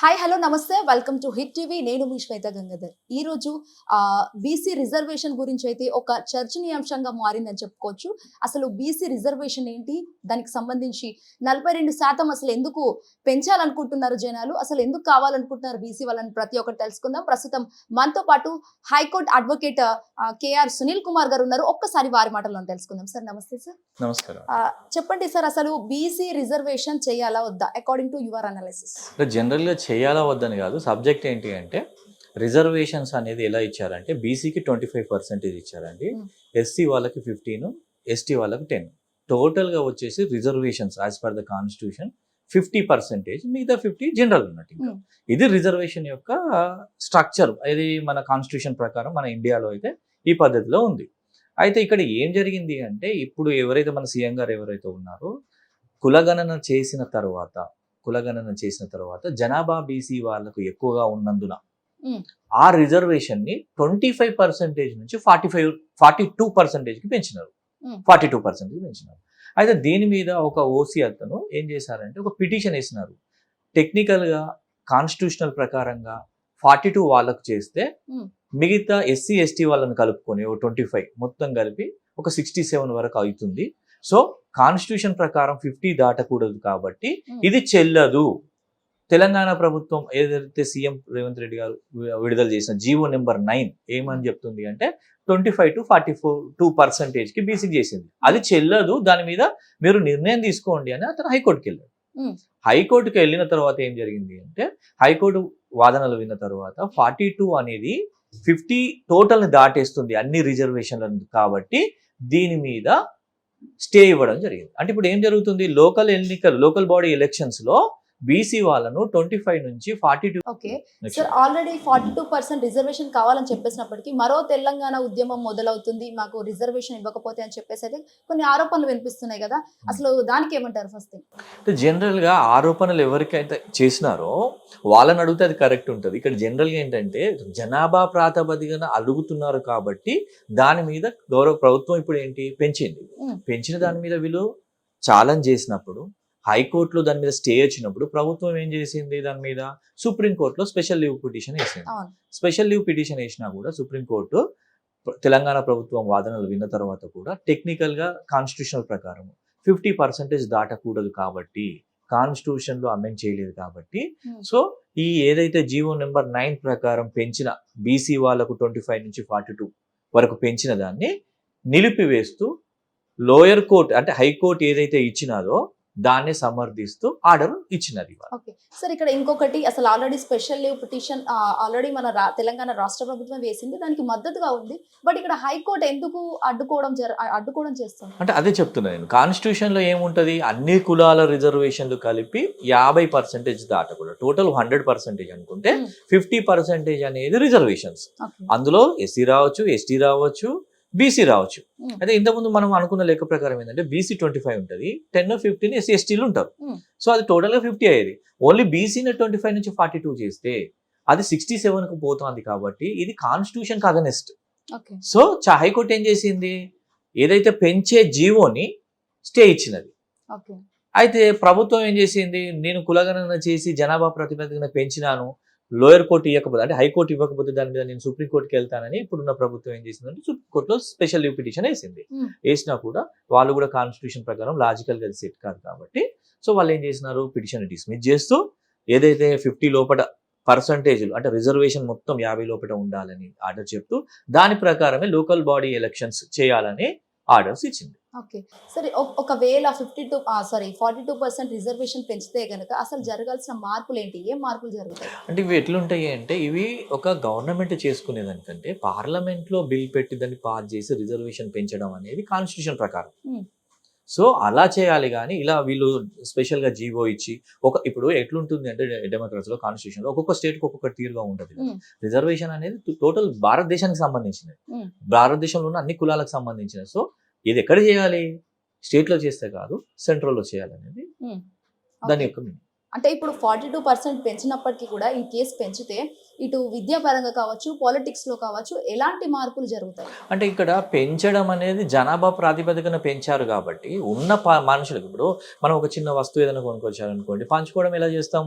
Hi hello నమస్తే. Welcome to hit TV నేను మీ శ్వేత గంగాధర్. ఈ రోజు బీసీ రిజర్వేషన్ గురించి అయితే ఒక చర్చనీయాంశంగా మారిందని చెప్పుకోవచ్చు. అసలు బీసీ రిజర్వేషన్ ఏంటి? దానికి సంబంధించి నలభై రెండు శాతం అసలు ఎందుకు పెంచాలనుకుంటున్నారు జనాలు? అసలు ఎందుకు కావాలనుకుంటున్నారు బీసీ వాళ్ళని? ప్రతి ఒక్కటి తెలుసుకుందాం. ప్రస్తుతం మనతో పాటు high court advocate K R Sunil Kumar garu ఉన్నారు. ఒక్కసారి వారి మాటల్లో తెలుసుకుందాం. సార్ నమస్తే సార్. నమస్కారం. చెప్పండి సార్ అసలు బీసీ రిజర్వేషన్ చేయాలా వద్దా? అకార్డింగ్ టు యువర్ అనాలిసిస్ జనరల్గా చేయాలా వద్దని కాదు సబ్జెక్ట్ ఏంటి అంటే రిజర్వేషన్స్ అనేది ఎలా ఇచ్చారంటే బీసీకి ట్వంటీ ఫైవ్ పర్సెంటేజ్ ఇచ్చారండి Hmm. ఎస్సీ వాళ్ళకి ఫిఫ్టీన్ ఎస్టీ వాళ్ళకి టెన్ టోటల్గా వచ్చేసి reservations as per the constitution fifty percentage మిగతా ఫిఫ్టీ జనరల్ ఉన్నట్టు. Hmm. ఇది రిజర్వేషన్ యొక్క స్ట్రక్చర్ ఇది మన కాన్స్టిట్యూషన్ ప్రకారం మన ఇండియాలో అయితే ఈ పద్ధతిలో ఉంది అయితే ఇక్కడ ఏం జరిగింది అంటే ఇప్పుడు ఎవరైతే మన సీఎం గారు ఎవరైతే ఉన్నారో కులగణన చేసిన తర్వాత కులగణన చేసిన తర్వాత జనాభా బీసీ వాళ్ళకు ఎక్కువగా ఉన్నందున. ఆ రిజర్వేషన్ని ట్వంటీ ఫైవ్ పర్సెంటేజ్ నుంచి ఫార్టీ ఫైవ్ ఫార్టీ టూ పర్సెంటేజ్కి పెంచినారు. ఫార్టీ టూ పర్సెంటేజ్ పెంచినారు అయితే దీని మీద ఒక ఓసీ అతను ఏం చేశారంటే ఒక పిటిషన్ వేసినారు టెక్నికల్గా కాన్స్టిట్యూషనల్ ప్రకారంగా ఫార్టీ టూ వాళ్ళకు చేస్తే. మిగతా ఎస్సీ ఎస్టీ వాళ్ళని కలుపుకొని ఒక ట్వంటీ ఫైవ్ మొత్తం కలిపి ఒక సిక్స్టీ సెవెన్ వరకు అవుతుంది సో కాన్స్టిట్యూషన్ ప్రకారం ఫిఫ్టీ దాటకూడదు కాబట్టి Mm. ఇది చెల్లదు తెలంగాణ ప్రభుత్వం ఏదైతే సీఎం రేవంత్ రెడ్డి గారు విడుదల చేసిన జీవో నెంబర్ నైన్ ఏమని చెప్తుంది అంటే twenty five to forty four two పర్సెంటేజ్కి BC చేసింది అది చెల్లదు దాని మీద మీరు నిర్ణయం తీసుకోండి అని అతను హైకోర్టుకి వెళ్ళాడు Mm. హైకోర్టుకి వెళ్ళిన తర్వాత ఏం జరిగింది అంటే హైకోర్టు వాదనలు విన్న తర్వాత ఫార్టీ టూ అనేది ఫిఫ్టీ టోటల్ని దాటేస్తుంది అన్ని రిజర్వేషన్లను కాబట్టి దీని మీద స్టే ఇవ్వడం జరిగింది. అంటే ఇప్పుడు ఏం జరుగుతుంది? లోకల్ ఎన్నికలు లోకల్ బాడీ ఎలక్షన్స్లో బీసీ వాళ్ళను ట్వంటీ ఫైవ్ నుంచి forty two okay sir already forty two percent reservation కావాలని చెప్పేసినప్పటికీ మరో తెలంగాణ ఉద్యమం మొదలవుతుంది మాకు రిజర్వేషన్ ఇవ్వకపోతే అని చెప్పేసి అయితే కొన్ని ఆరోపణలు వినిపిస్తున్నాయి కదా. అసలు దానికి ఏమంటారు ఫస్ట్ అంటే జనరల్గా ఆరోపణలు ఎవరికైతే చేసినారో వాళ్ళని అడిగితే అది కరెక్ట్ ఉంటుంది. ఇక్కడ జనరల్గా ఏంటంటే జనాభా ప్రాతిపదికన అడుగుతున్నారు కాబట్టి దాని మీద గౌరవ ప్రభుత్వం ఇప్పుడు ఏంటి? పెంచింది. Mm. పెంచిన దాని మీద వీళ్ళు ఛాలెంజ్ చేసినప్పుడు హైకోర్టులో దాని మీద స్టే వచ్చినప్పుడు ప్రభుత్వం ఏం చేసింది దాని మీద? సుప్రీంకోర్టులో స్పెషల్ లీవ్ పిటిషన్ వేసింది. స్పెషల్ లీవ్ పిటిషన్ వేసినా కూడా సుప్రీంకోర్టు ప్ర- తెలంగాణ ప్రభుత్వం వాదనలు విన్న తర్వాత కూడా టెక్నికల్గా కాన్స్టిట్యూషనల్ ప్రకారం ఫిఫ్టీ పర్సెంటేజ్ దాటకూడదు కాబట్టి కాన్స్టిట్యూషన్లో అమెండ్ చేయలేదు కాబట్టి Hmm. సో ఈ ఏదైతే జీవో నెంబర్ నైన్ ప్రకారం పెంచిన బీసీ వాళ్ళకు ట్వంటీ ఫైవ్ నుంచి ఫార్టీ టూ వరకు పెంచిన దాన్ని నిలిపివేస్తూ లోయర్ కోర్ట్ అంటే హైకోర్టు ఏదైతే ఇచ్చినారో దాన్ని సమర్థిస్తూ ఆర్డర్ ఇచ్చినది. ఓకే. సార్ ఇక్కడ ఇంకొకటి అసలు already special leave petition already మన తెలంగాణ రాష్ట్ర ప్రభుత్వం వేసింది దానికి మద్దతుగా ఉంది. బట్ ఇక్కడ హైకోర్టు ఎందుకు అడ్డుకోవడం అడ్డుకోవడం చేస్తుంది? అంటే అదే చెప్తున్నా నేను. కాన్స్టిట్యూషన్లో ఏముంటది? అన్ని కులాల రిజర్వేషన్లు కలిపి యాభై పర్సెంటేజ్ దాటకూడదు. టోటల్ హండ్రెడ్ పర్సెంటేజ్ అనుకుంటే. ఫిఫ్టీ పర్సెంటేజ్ అనేది రిజర్వేషన్స్. అందులో ఎస్సీ రావచ్చు ఎస్టీ రావచ్చు బీసీ రావచ్చు. అయితే ఇంతకుముందు మనం అనుకున్న లెక్క ప్రకారం ఏంటంటే బీసీ ట్వంటీ ఫైవ్ ఉంటుంది. టెన్ ఫిఫ్టీన్ ఎస్సీ ఎస్టీలు ఉంటారు. సో అది టోటల్గా ఫిఫ్టీ అయ్యేది. ఓన్లీ బీసీని ట్వంటీ ఫైవ్ నుంచి ఫార్టీ టూ చేస్తే అది సిక్స్టీ సెవెన్కు పోతుంది కాబట్టి ఇది కాన్స్టిట్యూషన్ అగనెస్ట్ సో హైకోర్టు ఏం చేసింది? ఏదైతే పెంచే జీవోని స్టే ఇచ్చినది. ఓకే. అయితే ప్రభుత్వం ఏం చేసింది? నేను కులగణన చేసి జనాభా ప్రాతిపదికన పెంచినాను. లోయర్ కోర్టు ఇవ్వకపోతే అంటే హైకోర్టు ఇవ్వకపోతే దాని మీద నేను సుప్రీంకోర్టుకి వెళ్తానని ఇప్పుడున్న ప్రభుత్వం ఏం చేసిందంటే సుప్రీంకోర్టులో స్పెషల్ లీవ్ పిటిషన్ వేసింది. Hmm. వేసినా కూడా వాళ్ళు కూడా కాన్స్టిట్యూషన్ ప్రకారం లాజికల్గా సెట్ కాదు కాబట్టి. సో వాళ్ళు ఏం చేసినారు? పిటిషన్ డిస్మిస్ చేస్తూ ఏదైతే ఫిఫ్టీ లోపల పర్సంటేజ్ అంటే రిజర్వేషన్ మొత్తం యాభై లోపల ఉండాలని ఆర్డర్ చెప్తూ దాని ప్రకారమే లోకల్ బాడీ ఎలక్షన్స్ చేయాలని ఆర్డర్స్ ఇచ్చింది. ఓకే. సరే ఒక- ఒకవేళ fifty two sorry forty two percent reservation పెంచితే కనుక అసలు జరగాల్సిన మార్పులు ఏంటి ఏం మార్పులు జరుగుతాయి? అంటే ఇవి ఎట్లుంటాయి అంటే ఇవి ఒక గవర్నమెంట్ చేసుకునేదానికంటే పార్లమెంట్లో బిల్ పెట్టి దాన్ని పాస్ చేసి రిజర్వేషన్ పెంచడం అనేది కాన్స్టిట్యూషన్ ప్రకారం. సో అలా చేయాలి కానీ ఇలా వీళ్ళు స్పెషల్గా జీవో ఇచ్చి ఒక ఇప్పుడు ఎట్లుంటుంది అంటే డెమోక్రసీలో కాన్స్టిట్యూషన్లో ఒక్కొక్క స్టేట్కి ఒక్కొక్క తీరుగా ఉంటుంది. రిజర్వేషన్ అనేది టోటల్ భారతదేశానికి సంబంధించినది. భారతదేశంలో ఉన్న అన్ని కులాలకు సంబంధించినది సో ఇది ఎక్కడ చేయాలి స్టేట్లో చేస్తే కాదు సెంట్రల్లో చేయాలనేది. దాని. యొక్క. అంటే ఇప్పుడు ఫార్టీ టూ పర్సెంట్ పెంచినప్పటికీ కూడా ఈ కేసు పెంచితే ఇటు విద్యాపరంగా కావచ్చు పాలిటిక్స్లో కావచ్చు ఎలాంటి మార్పులు జరుగుతాయి? అంటే ఇక్కడ పెంచడం అనేది జనాభా ప్రాతిపదికన పెంచారు కాబట్టి ఉన్న మనుషులకు ఇప్పుడు మనం ఒక చిన్న వస్తువు ఏదైనా కొనుక్కొచ్చారనుకోండి పంచుకోవడం ఎలా చేస్తాం?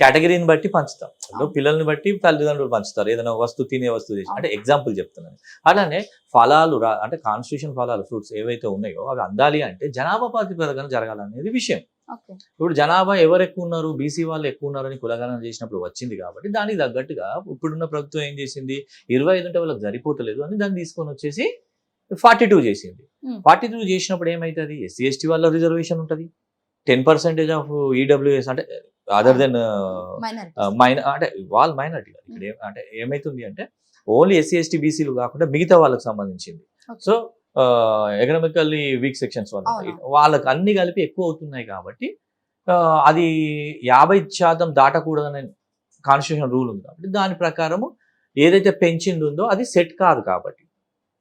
కేటగిరీని బట్టి పంచుతాం. ఇప్పుడు పిల్లల్ని బట్టి తల్లిదండ్రులు పంచుతారు. ఏదైనా వస్తువు తినే వస్తువు అంటే ఎగ్జాంపుల్ చెప్తున్నాను. అలానే ఫలాలు రా అంటే కాన్స్టిట్యూషన్ ఫలాలు ఫ్రూట్స్ ఏవైతే ఉన్నాయో అవి అందాలి అంటే జనాభా ప్రాతిపదికన జరగాలనేది విషయం. ఇప్పుడు జనాభా ఎవరు ఎక్కువ ఉన్నారు బీసీ వాళ్ళు ఎక్కువ ఉన్నారని కులగణన చేసినప్పుడు వచ్చింది కాబట్టి దానికి తగ్గట్టుగా ఇప్పుడున్న ప్రభుత్వం ఏం చేసింది? ఇరవై ఐదు ఉంటే వాళ్ళకి సరిపోతలేదు అని దాన్ని తీసుకొని వచ్చేసి ఫార్టీ టూ చేసింది. Hmm. ఫార్టీ టూ చేసినప్పుడు ఏమవుతుంది ఎస్సీ ఎస్టీ వాళ్ళ రిజర్వేషన్ ఉంటుంది. టెన్ పర్సెంటేజ్ ఆఫ్ ఈడబ్ల్యూఎస్ అంటే అదర్ దెన్ మైనర్ మైన అంటే వాళ్ళ మైనార్టీ ఇక్కడ ఏం- అంటే ఏమైతుంది అంటే ఓన్లీ ఎస్సీ ఎస్టీ బీసీలు కాకుండా మిగతా వాళ్ళకి సంబంధించింది. So economically weak sections. వాళ్ళకి అన్ని కలిపి ఎక్కువ అవుతున్నాయి కాబట్టి అది యాభై శాతం దాటకూడదనే కాన్స్టిట్యూషన్ రూల్ ఉంది కాబట్టి దాని ప్రకారము ఏదైతే పెంచింది ఉందో అది సెట్ కాదు కాబట్టి.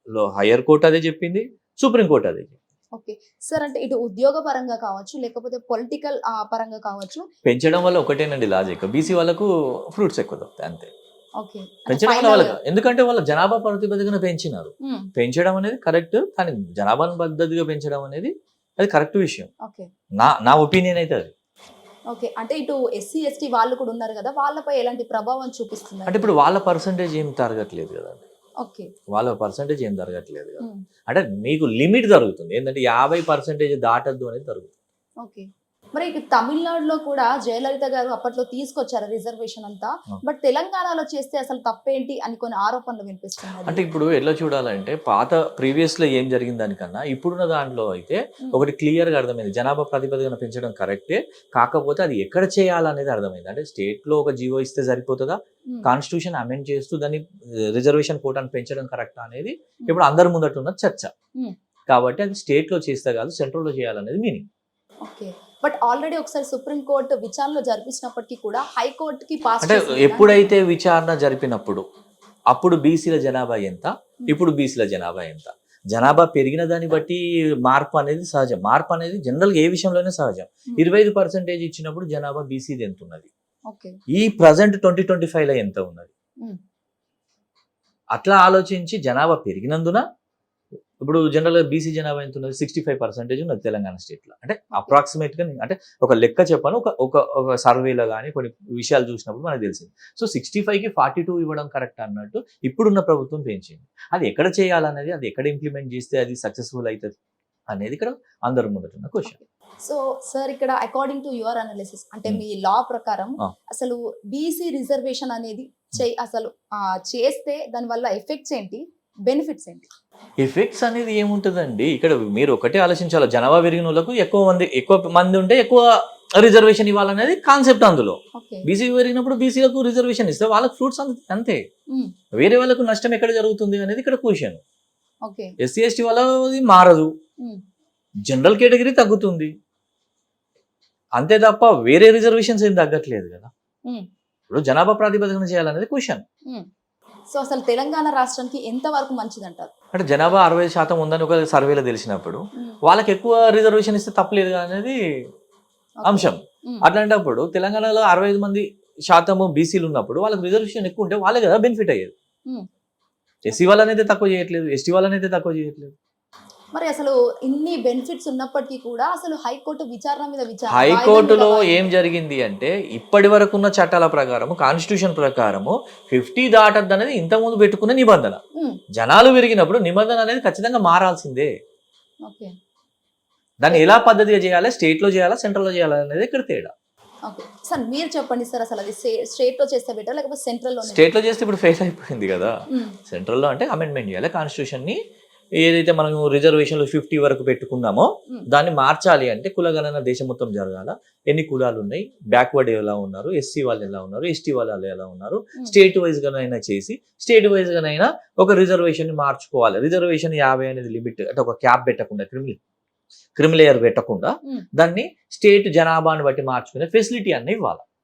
లో హయ్యర్ కోర్ట్ అదే చెప్పింది సుప్రీం కోర్ట్ అదే చెప్పింది. ఓకే. సార్ అంటే ఇటు ఉద్యోగ పరంగా కావచ్చు లేకపోతే పొలిటికల్ పరంగా కావచ్చు. పెంచడం వల్ల ఒకటేనండి లాజిక్ బీసీ వాళ్ళకు ఫ్రూట్స్ ఎక్కువ దొరుకుతాయి అంతే. పెంచడం వాళ్ళకి. ఎందుకంటే వాళ్ళ జనాభా ప్రాతిపదికన పెంచినారు. పెంచడం అనేది కరెక్ట్ కానీ జనాభాను పద్ధతిగా పెంచడం అనేది అది కరెక్ట్ విషయం. నా నా ఒపీనియన్ అయితే అది. ఓకే. అంటే ఇటు ఎస్సీ ఎస్టీ వాళ్ళు కూడా ఉన్నారు కదా వాళ్ళపై ఎలాంటి ప్రభావం చూపిస్తుంది అంటే ఇప్పుడు వాళ్ళ పర్సంటేజ్ ఏం తరగట్లేదు కదా ఓకే. వాళ్ళ పర్సంటేజ్ ఏం తరగట్లేదు కదా. అంటే మీకు లిమిట్ జరుగుతుంది ఏంటంటే యాభై పర్సెంటేజ్ దాటద్దు అనేది జరుగుతుంది ఓకే. మరి తమిళనాడులో కూడా జయలలిత గారు అప్పట్లో తీసుకొచ్చారు రిజర్వేషన్ అంతా. బట్ తెలంగాణలో చేస్తే అసలు తప్పేంటి అని కొన్ని ఆరోపణలు వినిపిస్తున్నాయి. అంటే ఇప్పుడు ఎట్లా చూడాలంటే పాత ప్రీవియస్లో ఏం జరిగిన దానికన్నా ఇప్పుడున్న దాంట్లో అయితే ఒకటి క్లియర్గా అర్థమైంది. జనాభా ప్రాతిపదికన పెంచడం కరెక్టే. కాకపోతే అది ఎక్కడ చేయాలనేది అర్థమైంది. అంటే స్టేట్లో ఒక జీవో ఇస్తే సరిపోతుందా? కాన్స్టిట్యూషన్ అమెండ్ చేస్తూ దాన్ని రిజర్వేషన్ కోటాన్ని పెంచడం కరెక్ట్ అనేది ఇప్పుడు అందరి ముందట ఉన్న చర్చ. కాబట్టి అది స్టేట్లో చేస్తే కాదు సెంట్రల్లో చేయాలనేది మీనింగ్. ఓకే. బట్ ఆల్రెడీ ఒకసారి సుప్రీం కోర్టు విచారణలో జరిపించినప్పటికీ కూడా హైకోర్టుకి పాస్ అంటే ఎప్పుడైతే విచారణ జరిపినప్పుడు అప్పుడు బీసీల జనాభా ఎంత? ఇప్పుడు బీసీల జనాభా ఎంత? జనాభా పెరిగిన దాన్ని బట్టి మార్పు అనేది సహజం. మార్పు అనేది జనరల్ ఏ విషయంలోనే సహజం. Hmm. ఇరవై ఐదు పర్సెంటేజ్ ఇచ్చినప్పుడు జనాభా బీసీది ఎంత ఉన్నది? ఈ ప్రజెంట్ ట్వంటీ ట్వంటీ ఫైవ్లో ఎంత ఉన్నది? Hmm. అట్లా ఆలోచించి జనాభా పెరిగినందున ఇప్పుడు జనరల్గా బీసీ జనాభా ఎంత ఉన్నది? సిక్స్టీ ఫైవ్ పర్సెంటేజ్ ఉన్నది తెలంగాణ స్టేట్లో. అంటే అప్రాక్సిమేట్గా నేను- అంటే ఒక లెక్క చెప్పాను ఒక ఒక ఒక సర్వేలో కానీ కొన్ని విషయాలు చూసినప్పుడు మనకు తెలిసింది. సో సిక్స్టీ ఫైవ్కి ఫార్టీ టూ ఇవ్వడం కరెక్ట్ అన్నట్టు ఇప్పుడున్న ప్రభుత్వం పెంచింది. అది ఎక్కడ చేయాలనేది అది ఎక్కడ ఇంప్లిమెంట్ చేస్తే అది సక్సెస్ఫుల్ అవుతుంది అనేది ఇక్కడ అందరి ముందట ఉన్న క్వశ్చన్ సో సార్ ఇక్కడ అకార్డింగ్ టు యువర్ అనాలిసిస్ అంటే Hmm. మీ లా ప్రకారం. అసలు బీసీ రిజర్వేషన్ అనేది అసలు చేస్తే దాని వల్ల ఎఫెక్ట్స్ ఏంటి? బెనిఫిట్స్ ఏంటి? ఎఫెక్ట్స్ అనేది ఏముంటుందండి? ఇక్కడ మీరు ఒకటే ఆలోచించాలి. జనాభా పెరిగిన వాళ్ళకు ఎక్కువ మంది ఎక్కువ మంది ఉంటే ఎక్కువ రిజర్వేషన్ ఇవ్వాలనేది కాన్సెప్ట్ అందులో. బీసీ పెరిగినప్పుడు బీసీలకు రిజర్వేషన్ ఇస్తే వాళ్ళకి ఫ్రూట్స్ అంతే. వేరే వాళ్ళకు నష్టం ఎక్కడ జరుగుతుంది అనేది ఇక్కడ క్వశ్చన్. ఎస్సీ ఎస్టీ వాళ్ళది మారదు. జనరల్ కేటగిరీ తగ్గుతుంది. అంతే తప్ప వేరే రిజర్వేషన్స్ ఏం తగ్గట్లేదు కదా. ఇప్పుడు జనాభా ప్రాతిపదికన చేయాలనేది క్వశ్చన్. సో అసలు తెలంగాణ రాష్ట్రానికి ఎంత వరకు మంచిది అంటారు అంటే జనాభా అరవై శాతం ఉందని ఒక సర్వేలో తెలిసినప్పుడు వాళ్ళకి ఎక్కువ రిజర్వేషన్ ఇస్తే తప్పలేదు అనేది అంశం. అట్లాంటప్పుడు తెలంగాణలో అరవై ఐదు మంది శాతము బీసీలు ఉన్నప్పుడు వాళ్ళకి రిజర్వేషన్ ఎక్కువ ఉంటే వాళ్ళే కదా బెనిఫిట్ అయ్యేది. ఎస్సీ వాళ్ళనైతే తక్కువ చేయట్లేదు ఎస్టీ వాళ్ళనైతే తక్కువ చేయట్లేదు. మరి అసలు ఇన్ని బెనిఫిట్స్ ఉన్నప్పటికీ కూడా అసలు హైకోర్టు విచారణ మీద విచారణ హైకోర్టులో ఏం జరిగింది అంటే ఇప్పటి వరకు ఉన్న చట్టాల ప్రకారము కాన్స్టిట్యూషన్ ప్రకారము ఫిఫ్టీ దాటద్దు అనేది ఇంతకుముందు పెట్టుకున్న నిబంధన. జనాలు పెరిగినప్పుడు నిబంధన అనేది ఖచ్చితంగా మారాల్సిందే. ఓకే. దాన్ని ఎలా పద్ధతిగా చేయాలి? స్టేట్లో చేయాలా? సెంట్రల్లో చేయాలా? అనేది ఇక్కడ తేడా. ఓకే. సార్ మీరు చెప్పండి సార్ అసలు అది స్టేట్లో చేస్తే బెటర్ లేకపోతే సెంట్రల్లో స్టేట్లో చేస్తే ఇప్పుడు ఫెయిల్ అయిపోయింది కదా. సెంట్రల్లో అంటే అమెండ్మెంట్ చేయాలి. కాన్స్టిట్యూషన్ని ఏదైతే మనం రిజర్వేషన్లు ఫిఫ్టీ వరకు పెట్టుకున్నామో దాన్ని మార్చాలి అంటే కులగణన దేశం మొత్తం జరగాల. ఎన్ని కులాలు ఉన్నాయి? బ్యాక్వర్డ్ ఎలా ఉన్నారు? ఎస్సీ వాళ్ళు ఎలా ఉన్నారు? ఎస్టీ వాళ్ళు ఎలా ఉన్నారు? స్టేట్ వైజ్ గానైనా చేసి స్టేట్ వైజ్ గానైనా ఒక రిజర్వేషన్ని మార్చుకోవాలి. రిజర్వేషన్ యాభై అనేది లిమిట్ అంటే ఒక క్యాప్ పెట్టకుండా క్రిమినల్ క్రిమిలేయర్ పెట్టకుండా. దాన్ని స్టేట్ జనాభాని బట్టి మార్చుకునే ఫెసిలిటీ అన్ని ఇవ్వాలి.